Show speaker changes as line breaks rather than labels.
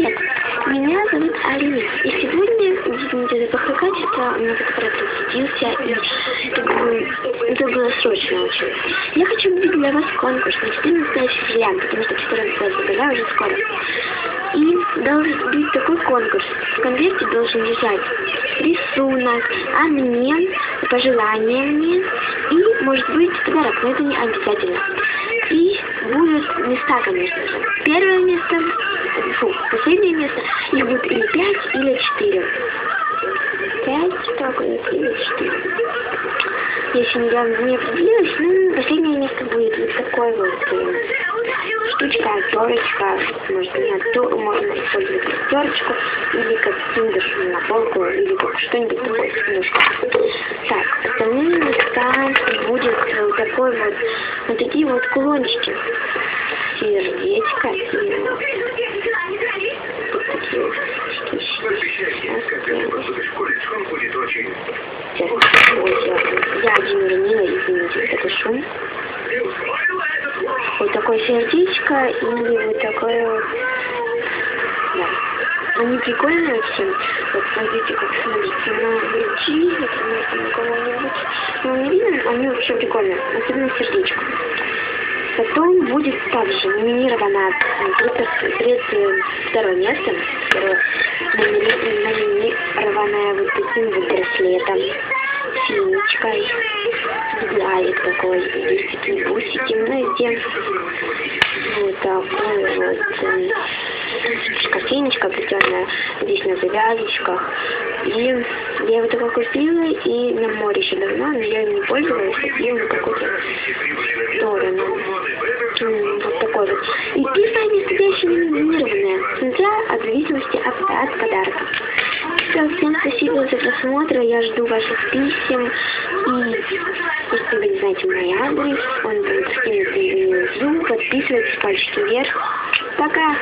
Привет, меня зовут Алина. И сегодня, за плохое качество, у меня фотоаппарат засветился, и это было, это было срочно очень. Я хочу объявить для вас конкурс на 14 февраля, потому что 14 февраля уже скоро. И должен быть такой конкурс. В конверте должен лежать рисунок, а мне, пожелание мне, и, может быть, подарок, но это не обязательно. И будут места, конечно же. Первое место последнее место, их будет или 5, или 4. 5, так, или 4. Я еще недавно не определилась, ну, последнее место будет вот такой вот э, штучка, терочка, может быть, то, можно использовать как терочку, или как киндер на полку, или как что-нибудь такое, немножко. Так, остальные места будет вот такой вот, вот такие вот кулончики, сердечко и я один уронила, извините, это шум. Вот такое сердечко или вот такое. Да. Они прикольные все. Вот смотрите, как смотрится на груди, например, на кого-нибудь. Ну, не видно, они вообще прикольные. Особенно сердечко. Потом будет также номинировано второе место, второе, номинированное вот таким вот браслетом, финичкой, взглядик такой, такие бусики, ну и здесь вот такой вот кофейничка плетеная, здесь на завязочках. И я его только купила и на море еще давно, но я им не пользовалась, купила на какую-то сторону. И еще не номинированная, смотря от зависимости от, от подарка. Все, всем спасибо за просмотр, я жду ваших писем. И если вы не знаете мой адрес, он будет скинут внизу, подписывайтесь, пальчики вверх. Пока!